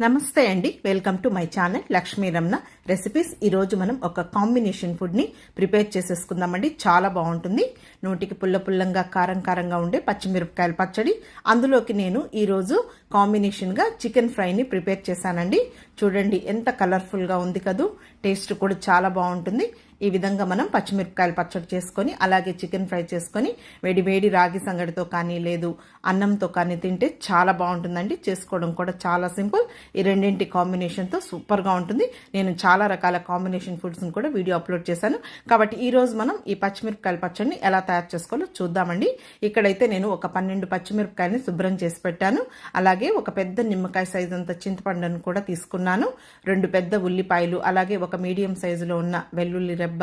నమస్తే అండి. Welcome to my channel Lakshmi Ramana recipes. ఈరోజు మనం ఒక కాంబినేషన్ ఫుడ్ని ప్రిపేర్ చేసేసుకుందామండి. చాలా బాగుంటుంది. నోటికి పుల్ల పుల్లంగా కారం కారంగా ఉండే పచ్చిమిరపకాయల పచ్చడి. అందులోకి నేను ఈరోజు కాంబినేషన్గా చికెన్ ఫ్రైని ప్రిపేర్ చేశానండి. చూడండి ఎంత కలర్ఫుల్గా ఉంది కదూ. టేస్ట్ కూడా చాలా బాగుంటుంది. ఈ విధంగా మనం పచ్చిమిరపకాయలు పచ్చడి చేసుకొని అలాగే చికెన్ ఫ్రై చేసుకొని వేడి వేడి రాగి సంగడితో కానీ లేదు అన్నంతో కానీ తింటే చాలా బాగుంటుందండి. చేసుకోవడం కూడా చాలా సింపుల్. ఈ రెండింటి కాంబినేషన్తో సూపర్గా ఉంటుంది. నేను చాలా రకాల కాంబినేషన్ ఫుడ్స్ని కూడా వీడియో అప్లోడ్ చేశాను. కాబట్టి ఈరోజు మనం ఈ పచ్చిమిరపకాయల పచ్చడిని ఎలా తయారు చేసుకోవాలో చూద్దామండి. ఇక్కడైతే నేను ఒక పన్నెండు పచ్చిమిరపకాయని శుభ్రం చేసి పెట్టాను. అలాగే అలాగే ఒక పెద్ద నిమ్మకాయ సైజు అంత చింతపండును కూడా తీసుకున్నాను. రెండు పెద్ద ఉల్లిపాయలు అలాగే ఒక మీడియం సైజులో ఉన్న వెల్లుల్లి రెబ్బ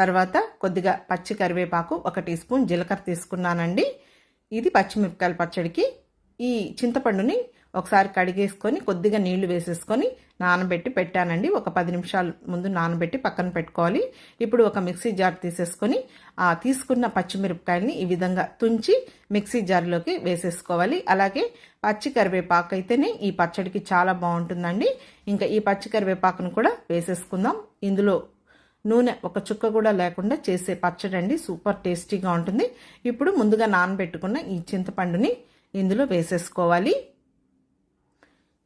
తర్వాత కొద్దిగా పచ్చి కరివేపాకు ఒక టీ స్పూన్ జీలకర్ర తీసుకున్నానండి. ఇది పచ్చిమిరపకాయల పచ్చడికి. ఈ చింతపండుని ఒకసారి కడిగేసుకొని కొద్దిగా నీళ్ళు వేసేసుకొని నానబెట్టి పెట్టానండి. ఒక పది నిమిషాల ముందు నానబెట్టి పక్కన పెట్టుకోవాలి. ఇప్పుడు ఒక మిక్సీ జార్ తీసేసుకొని ఆ తీసుకున్న పచ్చిమిరపకాయలని ఈ విధంగా తుంచి మిక్సీ జార్లోకి వేసేసుకోవాలి. అలాగే పచ్చి కరివేపాకు అయితేనే ఈ పచ్చడికి చాలా బాగుంటుందండి. ఇంకా ఈ పచ్చి కరివేపాకును కూడా వేసేసుకుందాం. ఇందులో నూనె ఒక చుక్క కూడా లేకుండా చేసే పచ్చడి అండి సూపర్ టేస్టీగా ఉంటుంది. ఇప్పుడు ముందుగా నానబెట్టుకున్న ఈ చింతపండుని ఇందులో వేసేసుకోవాలి.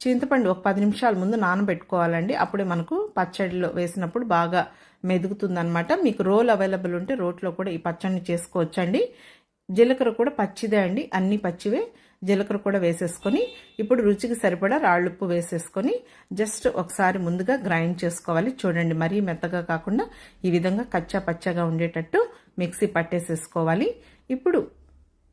చింతపండు ఒక పది నిమిషాల ముందు నానబెట్టుకోవాలండి. అప్పుడే మనకు పచ్చడిలో వేసినప్పుడు బాగా మెదుగుతుందనమాట మీకు రోల్ అవైలబుల్ ఉంటే రోట్లో కూడా ఈ పచ్చడిని చేసుకోవచ్చండి. జీలకర్ర కూడా పచ్చిదే అండి. అన్నీ పచ్చివే. జీలకర్ర కూడా వేసేసుకొని ఇప్పుడు రుచికి సరిపడా రాళ్ళుప్పు వేసేసుకొని జస్ట్ ఒకసారి ముందుగా గ్రైండ్ చేసుకోవాలి. చూడండి మరీ మెత్తగా కాకుండా ఈ విధంగా కచ్చా పచ్చగా ఉండేటట్టు మిక్సీ పట్టేసేసుకోవాలి. ఇప్పుడు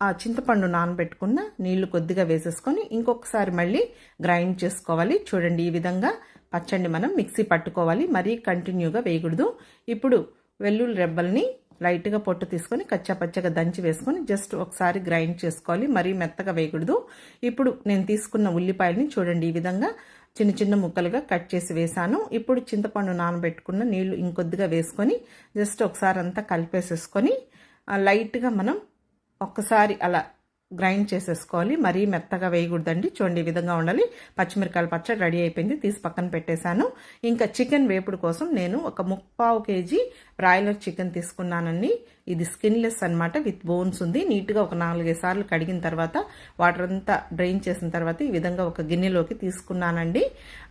ఆ చింతపండు నానబెట్టుకున్న నీళ్ళు కొద్దిగా వేసేసుకొని ఇంకొకసారి మళ్ళీ గ్రైండ్ చేసుకోవాలి. చూడండి ఈ విధంగా పచ్చండి మనం మిక్సీ పట్టుకోవాలి. మరీ కంటిన్యూగా వేయకూడదు. ఇప్పుడు వెల్లుల్లి రెబ్బల్ని లైట్గా పొట్టు తీసుకొని కచ్చా పచ్చగా దంచి వేసుకొని జస్ట్ ఒకసారి గ్రైండ్ చేసుకోవాలి. మరీ మెత్తగా వేయకూడదు. ఇప్పుడు నేను తీసుకున్న ఉల్లిపాయలని చూడండి ఈ విధంగా చిన్న చిన్న ముక్కలుగా కట్ చేసి వేసాను. ఇప్పుడు చింతపండు నానబెట్టుకున్న నీళ్ళు ఇంకొద్దిగా వేసుకొని జస్ట్ ఒకసారి అంతా కలిపేసేసుకొని లైట్గా మనం ఒక్కసారి అలా గ్రైండ్ చేసేసుకోవాలి. మరీ మెత్తగా వేయకూడదండి. చూడండి ఈ విధంగా ఉండాలి. పచ్చిమిరకాయల పచ్చడి రెడీ అయిపోయింది. తీసి పక్కన పెట్టేశాను. ఇంకా చికెన్ వేపుడు కోసం నేను ఒక ముప్పావు కేజీ బ్రాయిలర్ చికెన్ తీసుకున్నానండి. ఇది స్కిన్లెస్ అనమాట విత్ బోన్స్ ఉంది. నీట్గా ఒక నాలుగైదు సార్లు కడిగిన తర్వాత వాటర్ అంతా డ్రైన్ చేసిన తర్వాత ఈ విధంగా ఒక గిన్నెలోకి తీసుకున్నానండి.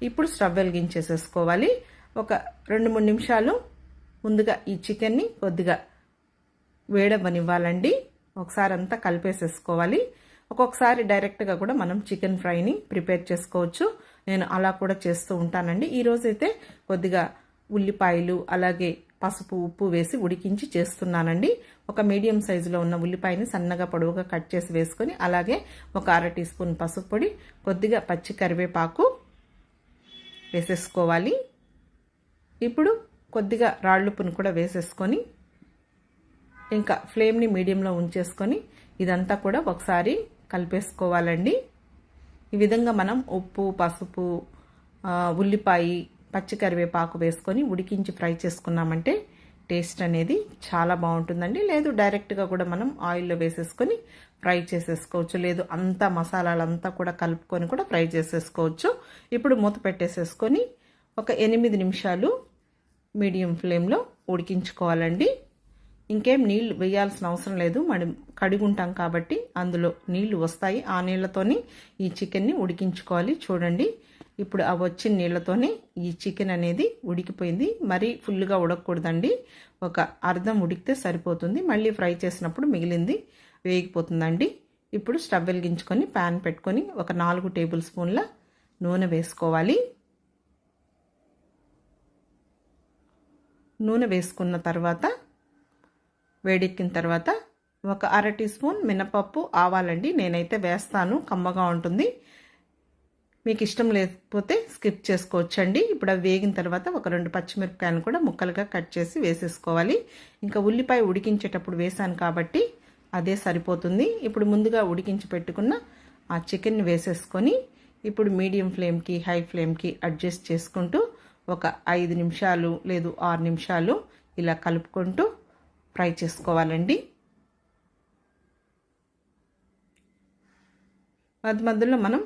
ఇప్పుడు స్టవ్ వెలిగించేసేసుకోవాలి. ఒక రెండు మూడు నిమిషాలు ముందుగా ఈ చికెన్ని కొద్దిగా వేడవనివ్వాలండి ఒకసారి అంతా కలిపేసేసుకోవాలి. ఒక్కొక్కసారి డైరెక్ట్గా కూడా మనం చికెన్ ఫ్రైని ప్రిపేర్ చేసుకోవచ్చు. నేను అలా కూడా చేస్తూ ఉంటానండి. ఈరోజైతే కొద్దిగా ఉల్లిపాయలు అలాగే పసుపు ఉప్పు వేసి ఉడికించి చేస్తున్నానండి. ఒక మీడియం సైజులో ఉన్న ఉల్లిపాయని సన్నగా పొడవుగా కట్ చేసి వేసుకొని అలాగే ఒక అర టీ స్పూన్ పసుపు పొడి కొద్దిగా పచ్చి కరివేపాకు వేసేసుకోవాలి. ఇప్పుడు కొద్దిగా రాళ్ళుప్పును కూడా వేసేసుకొని ఇంకా ఫ్లేమ్ని మీడియంలో ఉంచేసుకొని ఇదంతా కూడా ఒకసారి కలిపేసుకోవాలండి. ఈ విధంగా మనం ఉప్పు పసుపు ఉల్లిపాయ పచ్చి కరివేపాకు వేసుకొని ఉడికించి ఫ్రై చేసుకున్నామంటే టేస్ట్ అనేది చాలా బాగుంటుందండి. లేదు డైరెక్ట్గా కూడా మనం ఆయిల్లో వేసేసుకొని ఫ్రై చేసేసుకోవచ్చు. లేదు అంతా మసాలాలంతా కూడా కలుపుకొని కూడా ఫ్రై చేసేసుకోవచ్చు. ఇప్పుడు మూత పెట్టేసేసుకొని ఒక ఎనిమిది నిమిషాలు మీడియం ఫ్లేమ్లో ఉడికించుకోవాలండి. ఇంకేం నీళ్ళు వేయాల్సిన అవసరం లేదు. మనం కడుగుంటాం కాబట్టి అందులో నీళ్ళు వస్తాయి. ఆ నీళ్ళతోని ఈ చికెన్ని ఉడికించుకోవాలి. చూడండి. ఇప్పుడు ఆ వచ్చిన నీళ్ళతోని ఈ చికెన్ అనేది ఉడికిపోయింది. మరీ ఫుల్గా ఉడకకూడదండి. ఒక అర్ధం ఉడికితే సరిపోతుంది. మళ్ళీ ఫ్రై చేసినప్పుడు మిగిలింది వేగిపోతుందండి. ఇప్పుడు స్టవ్ వెలిగించుకొని ప్యాన్ పెట్టుకొని ఒక నాలుగు టేబుల్ స్పూన్ల నూనె వేసుకోవాలి. నూనె వేసుకున్న తర్వాత వేడెక్కిన తర్వాత ఒక అర టీ స్పూన్ మినపప్పు ఆవాలండి. నేనైతే వేస్తాను. కమ్మగా ఉంటుంది. మీకు ఇష్టం లేకపోతే స్కిప్ చేసుకోవచ్చండి. ఇప్పుడు అవి వేగిన తర్వాత ఒక రెండు పచ్చిమిరపకాయలు కూడా ముక్కలుగా కట్ చేసి వేసేసుకోవాలి. ఇంకా ఉల్లిపాయ ఉడికించేటప్పుడు వేసాను కాబట్టి అదే సరిపోతుంది. ఇప్పుడు ముందుగా ఉడికించి పెట్టుకున్న ఆ చికెన్ని వేసేసుకొని ఇప్పుడు మీడియం ఫ్లేమ్కి హై ఫ్లేమ్కి అడ్జస్ట్ చేసుకుంటూ ఒక ఐదు నిమిషాలు లేదు ఆరు నిమిషాలు ఇలా కలుపుకుంటూ ఫ్రై చేసుకోవాలండి. మధ్య మధ్యలో మనం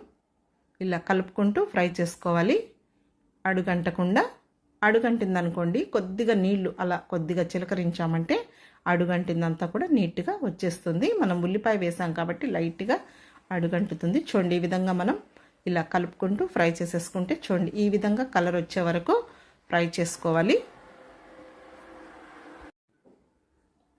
ఇలా కలుపుకుంటూ ఫ్రై చేసుకోవాలి. అడుగంటకుండా అడుగంటిందనుకోండి కొద్దిగా నీళ్ళు అలా కొద్దిగా చిలకరించామంటే అడుగంటిందంతా కూడా నీట్గా వచ్చేస్తుంది. మనం ఉల్లిపాయ వేసాం కాబట్టి లైట్గా అడుగంటుతుంది. చూడండి ఈ విధంగా మనం ఇలా కలుపుకుంటూ ఫ్రై చేసేసుకుంటే చూడండి ఈ విధంగా కలర్ వచ్చే వరకు ఫ్రై చేసుకోవాలి.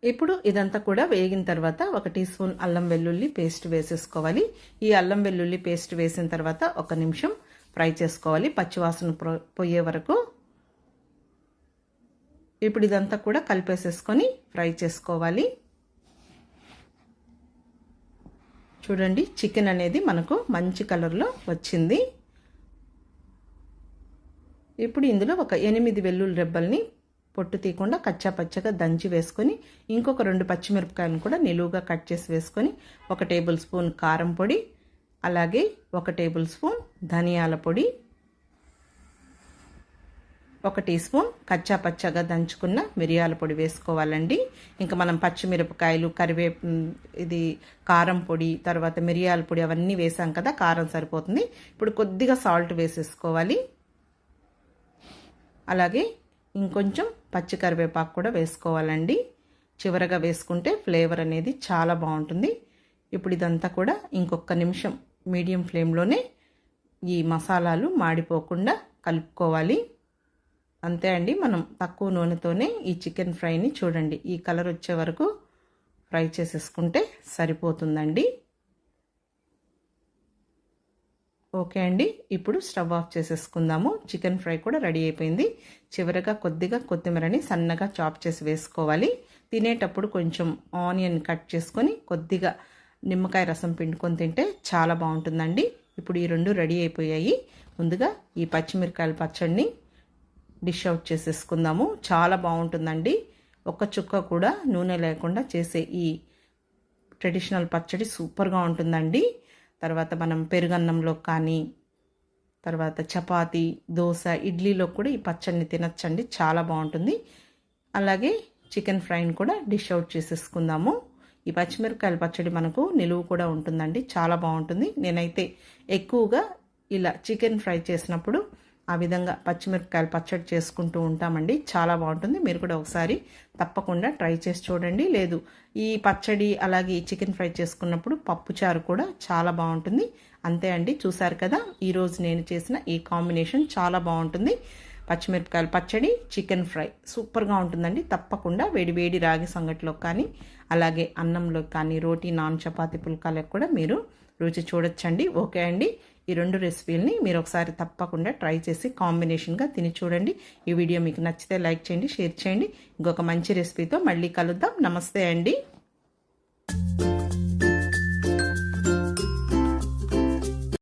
ఇప్పుడు ఇదంతా కూడా వేగిన తర్వాత ఒక టీ స్పూన్ అల్లం వెల్లుల్లి పేస్ట్ వేసేసుకోవాలి. ఈ అల్లం వెల్లుల్లి పేస్ట్ వేసిన తర్వాత ఒక నిమిషం ఫ్రై చేసుకోవాలి. పచ్చివాసన పోయే వరకు. ఇప్పుడు ఇదంతా కూడా కలిపేసేసుకొని ఫ్రై చేసుకోవాలి. చూడండి చికెన్ అనేది మనకు మంచి కలర్లో వచ్చింది. ఇప్పుడు ఇందులో ఒక ఎనిమిది వెల్లుల్లి రెబ్బల్ని పొట్టు తీయకుండా కచ్చా పచ్చగా దంచి వేసుకొని ఇంకొక రెండు పచ్చిమిరపకాయలను కూడా నిలువుగా కట్ చేసి వేసుకొని ఒక టేబుల్ స్పూన్ కారం పొడి అలాగే ఒక టేబుల్ స్పూన్ ధనియాల పొడి ఒక టీ స్పూన్ కచ్చా పచ్చగా దంచుకున్న మిరియాల పొడి వేసుకోవాలండి. ఇంకా మనం పచ్చిమిరపకాయలు కరివే ఇది కారం పొడి తర్వాత మిరియాల పొడి అవన్నీ వేసాం కదా కారం సరిపోతుంది. ఇప్పుడు కొద్దిగా సాల్ట్ వేసేసుకోవాలి. అలాగే ఇంకొంచెం పచ్చి కరివేపాకు కూడా వేసుకోవాలండి. చివరగా వేసుకుంటే ఫ్లేవర్ అనేది చాలా బాగుంటుంది. ఇప్పుడు ఇదంతా కూడా ఇంకొక నిమిషం మీడియం ఫ్లేమ్లోనే ఈ మసాలాలు మాడిపోకుండా కలుపుకోవాలి. అంతే అండి మనం తక్కువ నూనెతోనే ఈ చికెన్ ఫ్రైని చూడండి. ఈ కలర్ వచ్చే వరకు ఫ్రై చేసేసుకుంటే సరిపోతుందండి. ఓకే అండి. ఇప్పుడు స్టవ్ ఆఫ్ చేసేసుకుందాము. చికెన్ ఫ్రై కూడా రెడీ అయిపోయింది. చివరగా కొద్దిగా కొత్తిమీరని సన్నగా చాప్ చేసి వేసుకోవాలి. తినేటప్పుడు కొంచెం ఆనియన్ కట్ చేసుకొని కొద్దిగా నిమ్మకాయ రసం పిండుకొని తింటే చాలా బాగుంటుందండి. ఇప్పుడు ఈ రెండు రెడీ అయిపోయాయి. ముందుగా ఈ పచ్చిమిరకాయల పచ్చడిని డిష్ అవుట్ చేసేసుకుందాము. చాలా బాగుంటుందండి. ఒక్క చుక్క కూడా నూనె లేకుండా చేసే ఈ ట్రెడిషనల్ పచ్చడి సూపర్గా ఉంటుందండి. తర్వాత మనం పెరుగన్నంలో కానీ తర్వాత చపాతి దోశ ఇడ్లీలో కూడా ఈ పచ్చడిని తినచ్చండి. చాలా బాగుంటుంది. అలాగే చికెన్ ఫ్రైని కూడా డిష్ అవుట్ చేసేసుకుందాము. ఈ పచ్చిమిరపకాయల పచ్చడి మనకు నిలువు కూడా ఉంటుందండి. చాలా బాగుంటుంది. నేనైతే ఎక్కువగా ఇలా చికెన్ ఫ్రై చేసినప్పుడు ఆ విధంగా పచ్చిమిరపకాయలు పచ్చడి చేసుకుంటూ ఉంటామండి. చాలా బాగుంటుంది. మీరు కూడా ఒకసారి తప్పకుండా ట్రై చేసి చూడండి. లేదు ఈ పచ్చడి అలాగే ఈ చికెన్ ఫ్రై చేసుకున్నప్పుడు పప్పుచారు కూడా చాలా బాగుంటుంది. అంతే అండి. చూసారు కదా ఈరోజు నేను చేసిన ఈ కాంబినేషన్ చాలా బాగుంటుంది. పచ్చిమిరపకాయల పచ్చడి చికెన్ ఫ్రై సూపర్గా ఉంటుందండి. తప్పకుండా వేడి వేడి రాగి సంగటిలో కానీ అలాగే అన్నంలో కానీ రోటీ నాన్ చపాతీ పుల్కాలకు కూడా మీరు రుచి చూడొచ్చండి. ఓకే అండి. ఈ రెండు రెసిపీలని మీరు ఒకసారి తప్పకుండా ట్రై చేసి కాంబినేషన్గా తిని చూడండి. ఈ వీడియో మీకు నచ్చితే లైక్ చేయండి షేర్ చేయండి. ఇంకొక మంచి రెసిపీతో మళ్ళీ కలుద్దాం. నమస్తే అండి.